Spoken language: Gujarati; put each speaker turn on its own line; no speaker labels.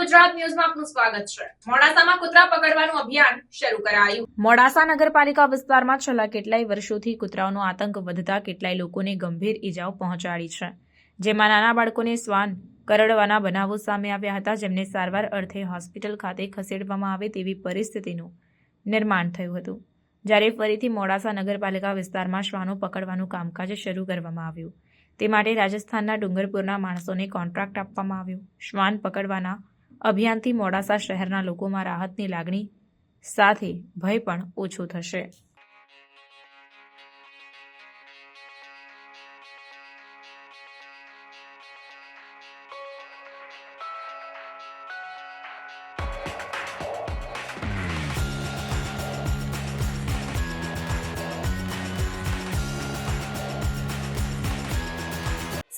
ગુજરાત ન્યૂઝમાં આપનું સ્વાગત છે. મોડાસામાં કૂતરા પકડવાનું અભિયાન શરૂ કરાયું. મોડાસા નગરપાલિકા વિસ્તારમાં છેલ્લા કેટલાય વર્ષોથી કૂતરાઓનો આતંક વધતા કેટલાય લોકોને ગંભીર ઈજાઓ પહોંચાડી છે. જેમાં નાના બાળકોને શ્વાન કરડવાના બનાવો સામે આવ્યા હતા, જેમને સારવાર અર્થે હોસ્પિટલ ખાતે ખસેડવામાં આવે તેવી પરિસ્થિતિનું નિર્માણ થયું હતું. જ્યારે ફરીથી મોડાસા નગરપાલિકા વિસ્તારમાં શ્વાનો પકડવાનું કામકાજ શરૂ કરવામાં આવ્યું. તે માટે રાજસ્થાનના ડુંગરપુરના માણસોને કોન્ટ્રાક્ટ આપવામાં આવ્યો. શ્વાન પકડવાના અભિયાનથી મોડાસા શહેરના લોકોમાં રાહતની લાગણી સાથે ભય પણ ઓછો થશે.